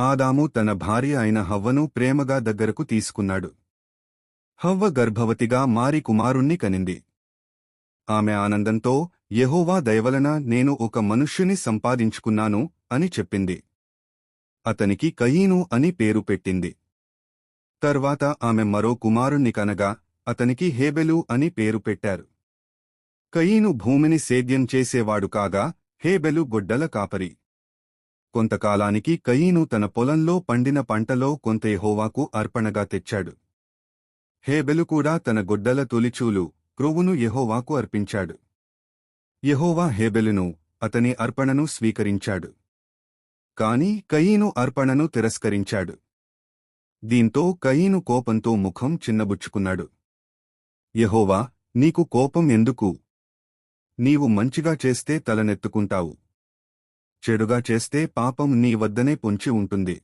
ఆదాము తన భార్య అయిన హవ్వను ప్రేమగా దగ్గరకు తీసుకున్నాడు. హవ్వ గర్భవతిగా మారి కుమారుణ్ణి కనింది. ఆమె ఆనందంతో యెహోవా దయవలన నేను ఒక మనుష్యుని సంపాదించుకున్నాను అని చెప్పింది. అతనికి కయీను అని పేరు పెట్టింది. తర్వాత ఆమె మరో కుమారుణ్ణి కనగా అతనికి హేబెలు అని పేరు పెట్టారు. కయీను భూమిని సేద్యం చేసేవాడు కాగా హేబెలు గొడ్డల కాపరి. కొంతకాలానికి కయీను తన పొలంలో పండిన పంటలో కొంత ఎహోవాకు అర్పణగా తెచ్చాడు. హేబెలు కూడా తన గొడ్డల తొలిచూలు క్రొవ్వును యహోవాకు అర్పించాడు. యహోవా హేబెలును అతని అర్పణను స్వీకరించాడు. కాని కయీను అర్పణను తిరస్కరించాడు. దీంతో కయీను కోపంతో ముఖం చిన్నబుచ్చుకున్నాడు. యహోవా నీకు కోపం ఎందుకు? నీవు మంచిగా చేస్తే తలనెత్తుకుంటావు. చెడుగా చేస్తే పాపం నీ వద్దనే పొంచి ఉంటుంది.